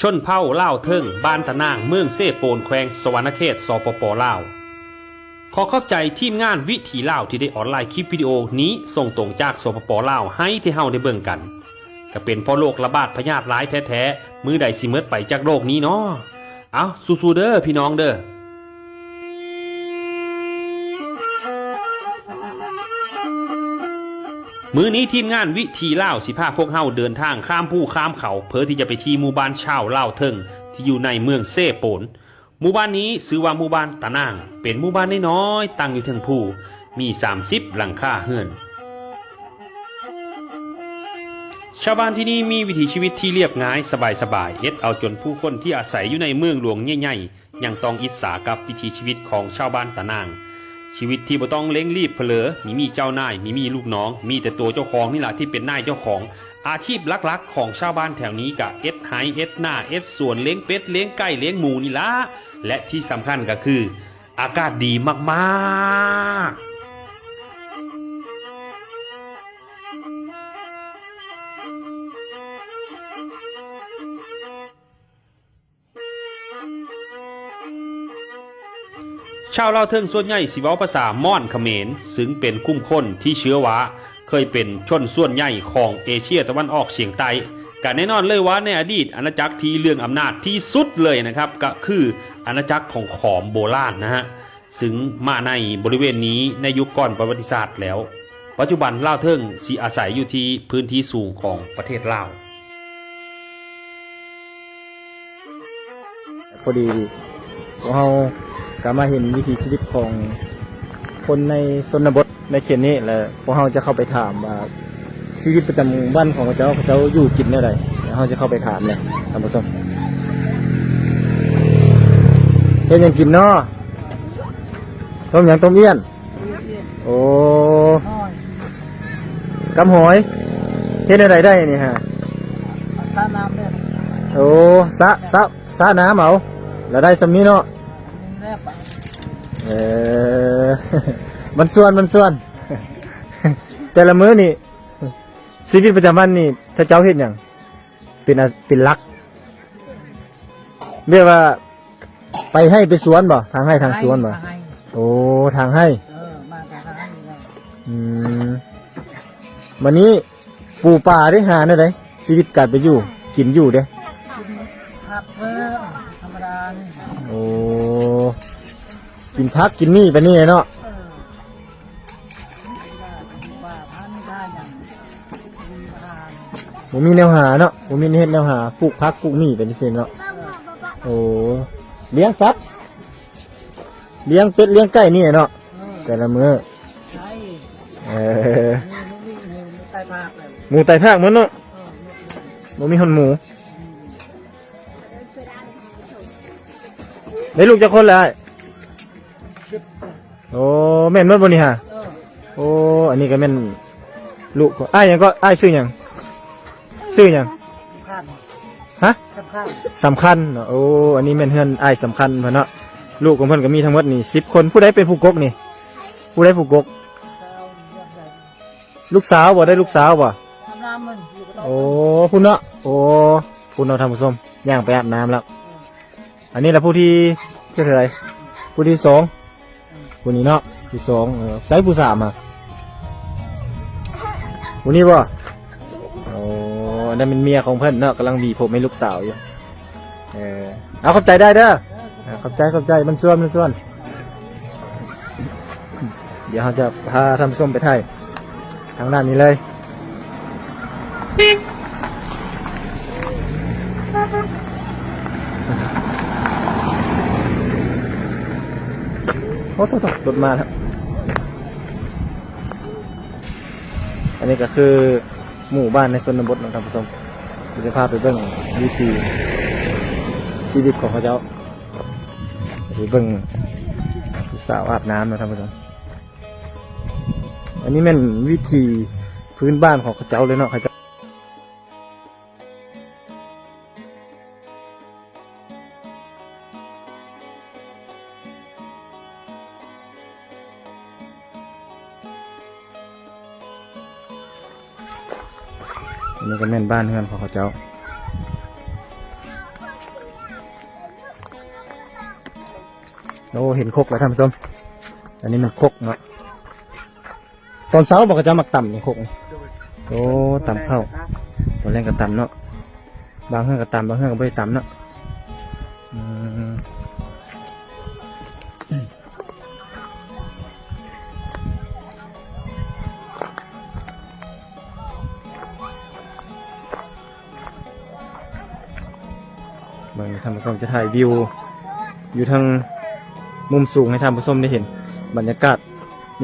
ชนเผ่าเล่าเทิงบ้านตะนางเมืองเซโปนแขวงสวรรณเขตสปปลาวขอขอบใจทีมงานวิถีเลาที่ได้ออนไลน์คลิปวิดีโอนี้ส่งตรงจากสปปลาวให้ที่เฮาได้เบิ่งกัน ก็เป็นเพราะโรคระบาดพยาธิร้ายแท้ๆมือใดสิเมิดไปจากโรคนี้เนาะเอาสู้ๆเด้อพี่น้องเด้อ มือนี้ทีมงานวิธีเล่าสิพาพวกเฮาเดินทางข้ามภูข้ามเขาเพื่อที่จะไปที่หมู่บ้านชาวเล่าเทิงที่อยู่ในเมืองเซโปนหมู่บ้านนี้ชื่อว่าหมู่บ้านตะนาง เป็นหมู่บ้านน้อยๆตั้งอยู่เทิงภูมี 30 หลังคาเฮือน ชาวบ้านที่นี่มีวิถีชีวิตที่เรียบง่ายสบายๆเอ็ดเอาจนผู้คนที่อาศัยอยู่ในเมืองหลวงใหญ่ๆยังต้องอิจฉากับวิถีชีวิตของชาวบ้านตะนาง ชีวิตที่บ่ต้องเล้งรีบเพลอมีมีเจ้านายมีมีลูกน้อง มีแต่ตัวเจ้าของนี่แหละที่เป็นนายเจ้าของ อาชีพหลักๆ ของชาวบ้านแถวนี้กะเอ็ดไฮเอ็ดหน้าเอ็ดสวนเลี้ยงเป็ดเลี้ยงไก่เลี้ยงหมูนี่ละและที่สำคัญก็คือ อากาศดีมากๆ ชาวลาวเทิงส่วนใหญ่สิเว้าภาษาม่อนเขมรซึ่งเป็นกลุ่มคนที่เชื้อว่าเคยเป็นชนส่วนใหญ่ของเอเชียตะวันออกเฉียงใต้กันแน่นอนเลยว่าในอดีตอาณาจักรที่เรื่องอำนาจที่สุดเลยนะครับ ก็คืออาณาจักรของขอมโบราณนะฮะซึ่งมาในบริเวณนี้ในยุคก่อนประวัติศาสตร์แล้ว ปัจจุบันลาวเทิงสิอาศัยอยู่ที่พื้นที่สูงของประเทศลาวพอดีเรา ก็มาเห็นวิถีชีวิตของคนในชนบทในเขตนี้แล้วพวกเราจะเข้าไปถามว่าชีวิตประจำวันของเขาเจ้าเขาเจ้าอยู่กินอะไรแล้วเราจะเข้าไปถามเลยท่านผู้ชมเฮ็ดหยังกินเนาะต้มหยังต้มเอี้ยน โอ้กำหอยเฮ็ดอะไรได้นี่ฮะสาน้ำเนี่ยโอ้สะสะสะน้ำเอาแล้วได้สำนี้เนาะแนบอะ เออ มันส่วนมันส่วน แต่ละมื้อนี่ชีวิตประจำวันนี่ถ้าเจ้าเห็นอย่างเป็นอะเป็นหลักเรียกว่า ไปให้ไปสวนบ่ทางให้ทางสวนบ่ให้โอ้ทางให้ เออมาจากทางให้เลยอืมวันนี้ปูป่าได้หาได้ไหนชีวิตการไปอยู่ กินอยู่เด้ กินพักกินนี่ไปนี่เนาะเออว่าพันได้อย่างมีทานผมมีแนวหาเนาะผมมีเฮ็ดแนวหาปลูกพักปลูกนี่เป็นที่เซนเนาะโอ้เลี้ยงสัตว์เลี้ยงเป็ดเลี้ยงไก่นี่เนาะเออแต่ละมื้อใช่เออนี่นี่นี่นี่ใต้ภาคเลยหมูไตภาคมันเนาะเออบ่มีหนหมูได้ลูกจักคนแล้วอ้าย โอ้แม่นหมดบ่นี่ฮะเออโอ้อันนี้ก็แม่นลูกของอ้ายหยังก็อ้ายซื้อหยังซื้อหยังสำคัญฮะสำคัญสำคัญเนาะโอ้อันนี้แม่นเฮือนอ้ายสำคัญเพิ่นเนาะลูกของเพิ่นก็มีทั้งหมดนี่สิบคนผู้ใดเป็นผู้กกนี่ ผู้ใดผู้กกเช้าเรื่องใหญ่ลูกสาวบ่ได้ลูกสาวบ่อาบน้ำมันอยู่กับเราโอ้พุ่นเนาะโอ้พุ่นเนาะท่านผู้ชมย่างไปอาบน้ำแล้ว อันนี้แหละผู้ที่ที่เท่าไหร่ผู้ที่สอง ผู้นี้เนาะที่สองเออใส่ผู้สามอะผู้นี้บ่โอ้นั่นเป็นเมียของเพิ่อนเนาะกำลังบีผมให้ลูกสาวอยู่เออเอาขอบใจได้เด้ออ่าขอบใจขอบใจมันส่วนมันส่วน เดี๋ยวเราจะพาทำส้มไปไทยทางด้านนี้เลย อ้โหรถมาแล้ว อันนี้ก็คือหมู่บ้านในชนบทนะครับผู้ชมเดี๋ยวจะพาไปเบิ่งวิธีชีวิตของเขาเจ้าไปเบิ่งผู้สาวอาบน้ำนะท่านผู้ชมอันนี้แม่นวิธีพื้นบ้านของเขาเจ้าเลยเนาะเขาเจ้า บ้านเพื่อนของเขาเจ้า โอ้เห็นคกแล้วท่านผู้ชม อันนี้มันคกเนาะ ตอนเช้าบอกก็จะหมักต่ำนี่คกนี่โอ้ต่ำเข้า ตอนแรกก็ต่ำเนาะ บางเฮือนก็ต่ำบางเฮือนก็ไม่ต่ำเนาะ เบิ่งท่านผู้ชมจะถ่ายวิว อยู่ทางมุมสูงให้ท่านผู้ชมได้เห็น บรรยากาศ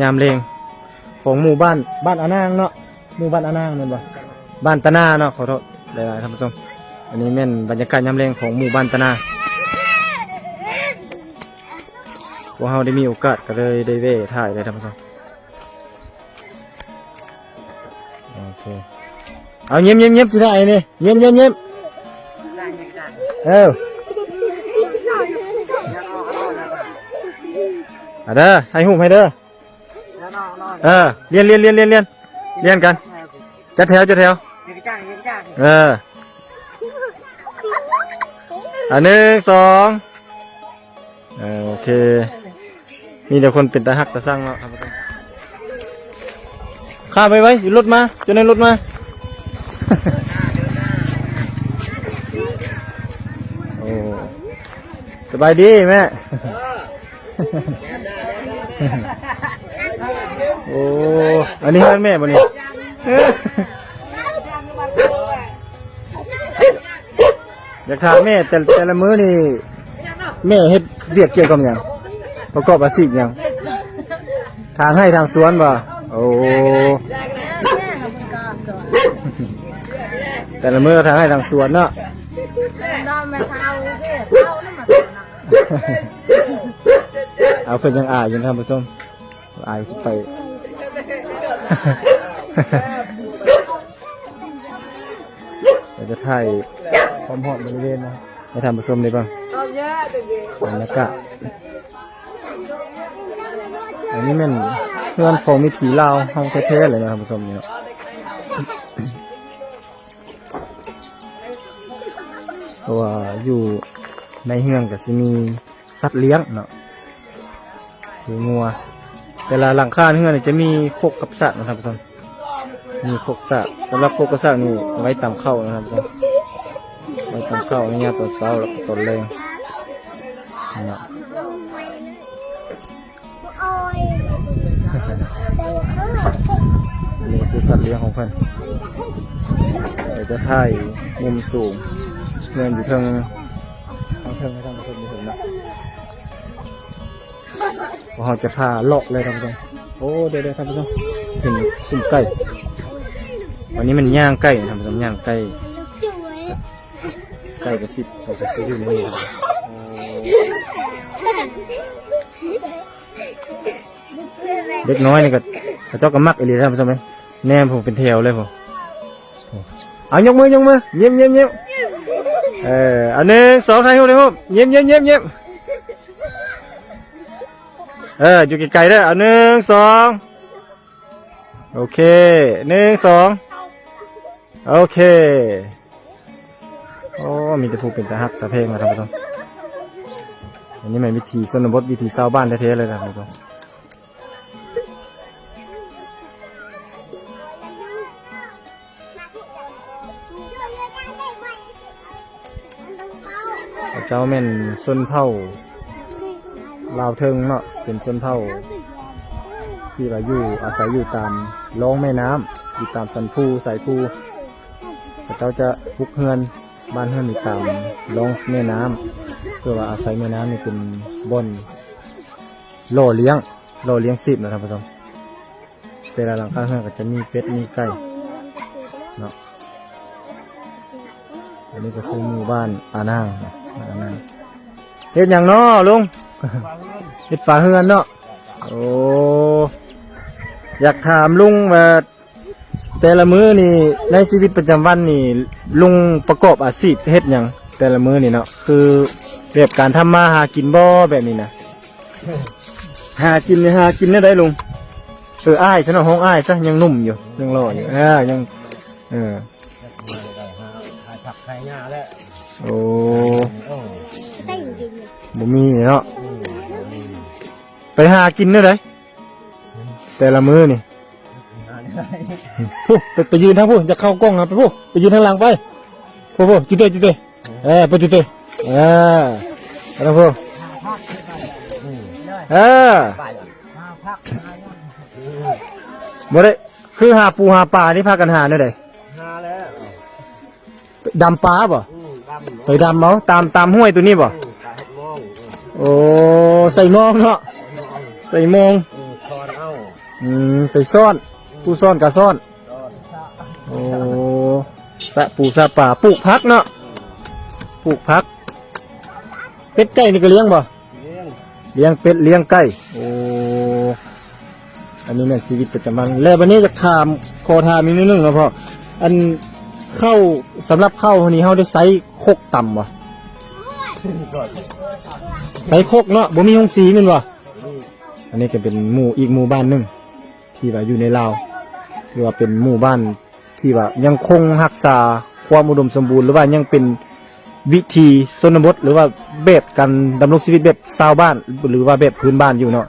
ยามเลงของหมู่บ้านบ้านอานางเนาะหมู่บ้านอานางนั่นบ่บ้านตะนาเนาะขอโทษหลายๆท่านผู้ชมอันนี้แม่นบรรยากาศยามเลงของหมู่บ้านตะนาพวกเราได้มีโอกาสก็เลยได้เว่ถ่ายเลยท่านผู้ชมโอเคเอาเงียบเงียบเงียบสิได้นี่เงียบเงียบเงียบ เอออะเด้อให้หูให้เด้อเออเรียนเรียนเรียนเรียนเรียนเรียนกันจัดแถวจัดแถวเอออันหนึ่งสองเออโอเคมีเดี๋ยวคนเป็นตาหักตาสร้างเนาครับข้าไปไว้อยู่รถมาจนในรถมา บายดีแม่ โอ้ อันนี้เพื่อนแม่บ่เนี่ยอยากถามแม่แต่แต่ละมื้อนี่ แม่เฮ็ดเรียกเกี่ยวกับหยังประกอบอาชีพหยังทางให้ทางสวนบ่โอ้แม่กับมึงกามก่อนแต่ละมื้อทางให้ทางสวนเนาะ เอาเพิ่นยังอายอยู่นะครับผู้ชมอายสิไป เราจะถ่ายพร้อมๆบริเวณนะให้ทำผสมได้บ้างบรรยากาศอันนี้แมันเพื่อนของมิถีลาวห้องแท้ๆเลยนะครับผสมเนี่ยเพราวอยู่ ในเฮืองก็จะมีสัตว์เลี้ยงเนาะคืองัว แต่ละหลังคาเฮือนจะมีโคกกับสระนะครับผสมมีโคกสระสำหรับโคกกระสระนี่ไว้ตามเข้านะครับทุกคนไว้ตามเข้าในยามตอนเช้าแล้วก็ตอนแรงเนาะนี่คือสัตว์เลี้ยงของเพื่อนเดี๋ยวจะถ่ายมุมสูงเงินอยู่ทาง เทิงให้ท่านผู้ชมได้เห็นนะเราจะพาเลาะเลยท่านผู้ชมโอ้เดี๋ยวเดท่านผู้ชมเห็นสุ่มไก่วันนี้มันย่างไก่ทำสำย่างไก่ไก่กระสิบเระซื้อยู่นนี้ครับเด็กน้อยนี่ก็เจ้าก็มักอีหลีท่านผู้ชมไหมแนมผมเป็นแถวเลยผมเอายกมือยกมือเยี่ยมเยี่ยมเยี่ยม เอออันหนึ่งสองถ่ายรูปเลยครับเยี่ยมเยี่ยมเยี่ยมเยี่ยมเอออยู่ไกลๆเด้อเอาหนึ่งสองโอเคหนึ่งสองโอเคโอ้มีแต่ผู้เป็นตาฮักตาเพลงมาทำผู้ชมอันนี้มันวิธีสนบทวิธีชาวบ้านแท้ๆเลยนะท่านผู้ชม เจ้าแม่นส้นเผ่าลาวเทิงเนาะเป็นส้นเผ่าที่ว่าอยู่อาศัยอยู่ตามร่องแม่น้ำอยู่ตามสันภูสายภูแต่เขาจะพุกเฮือนบ้านเฮือนอยู่ตามร่องแม่น้ำเพื่อว่าอาศัยแม่น้ำนี่เป็นบอนโล่อเลี้ยงโล่อเลี้ยงสิบนะครับผู้ชมแต่ละหลังคาเฮือนก็จะมีเป็ดมีไก่เนาะอันนี้ก็คือหมู่บ้านอานั่งบ้านอานั่ง เฮ็ดอย่างเนาะลุงเฮ็ดฝาเฮือนเนาะโอ้อยากถามลุงว่าแต่ละมื้อนี่ในชีวิตประจำวันนี่ลุงประกอบอาชีพเฮ็ดหยังแต่ละมื้อนี่เนาะคือแบบการทำมาหากินบ่แบบนี้นะหากินนี่หากินได้ได้ลุงเอออ้ายฉันเอาห้องอ้ายซะยังหนุ่มอยู่ยังหล่ออยู่เออยังเออขายผักขายหญ้าแล้ว โอ้โอ้บ่มีเนาะอืมไปหากินเด้อไดแต่ละมื้อนี่งานได้ผู้ไปไปยืนทางผู้จะเข้ากล้องนะไปผู้ไปยืนทางหลังไปผู้ผู้จุดเตยจุดเตยเออไปจุดเตยเออไปทางผู้เออไปอะมาพักมายังบ่ได้คือหาปูหาปลานี่พากันหาได้ไดหาแล้วดำปลาบ่ อืมดำไปดำเอาตามตามห้วยตัวนี้บ่อืมขายหกโมงอืมโอ้ใส่มองเนาะใส่มองอืมช้อนเอาอืมไปซ่อนผู้ซ่อนกับซ่อนช้อนโอ้สะปูสะป่าปลูกพักเนาะปลูกพัก เป็ดไก่นี่ก็เลี้ยงบ่เลี้ยงเลี้ยงเป็ดเลี้ยงไก่โอ้อันนี้เนี่ยชีวิตประจำวันแล้ววันนี้จะถามขอถามอีกนิดนึงครับพ่ออัน เข้าสำหรับเข้าคนนี้เขาได้ไซส์โคกต่ำบ่ก่อนไซส์โคกเนาะบ่มีหงสีมันบ่อันนี้ก็เป็นหมู่อีกหมู่บ้านหนึงที่ว่าอยู่ในลาวหรือว่าเป็นหมู่บ้านที่ว่ายังคงรักษาความอุดมสมบูรณ์หรือว่ายังเป็นวิธีชนบทหรือว่าแบบการดำรงชีวิตแบบชาวบ้าน หรือว่าแบบพื้นบ้านอยู่เนาะ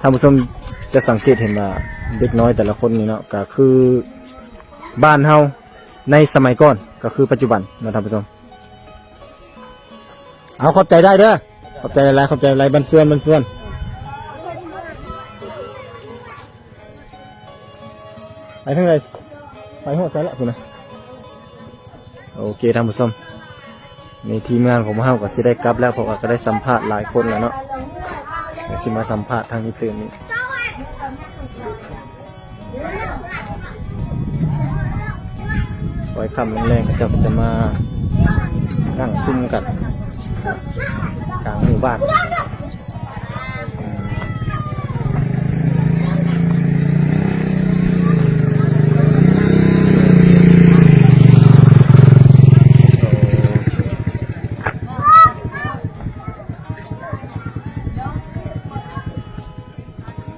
ท่านผู้ชมจะสังเกตเห็นว่าเด็กน้อยแต่ละคนนี่เนาะก็คือบ้านเฮา ในสมัยก่อนก็คือปัจจุบันนะท่านผู้ชมเอาขอบใจได้เด้อขอบใจอะไรขอบใจอะไรบันเสือนบันเสือนไปทางไหนไปหัวใจละคุณนะโอเคท่านผู้ชมในทีมงานของพวกเราก็สิได้กลับแล้วเพราะว่าก็ได้สัมภาษณ์หลายคนแล้วเนาะเดี๋ยวสิมาสัมภาษณ์ทางนี้ตื่นนี้ ปล่อยคำแรงๆก็จะมานั่งซุ่มกันกลางหมู่บ้าน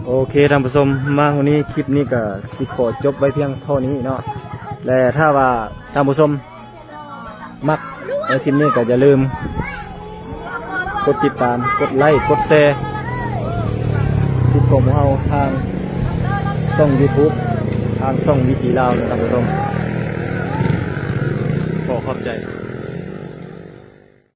โอเคท่านผู้ชมมาวันนี้คลิปนี้ก็สิขอจบไว้เพียงเท่านี้เนาะ และถ้าว่าท่านผู้ชมมักในคลิปนี้ก็อย่าลืม กดติดตามกดไลค์กดแชร์คลิปของพวกเอาทางช่อง YouTube ทางช่องวิถีลาวนะครับท่านผู้ชมขอขอบใจ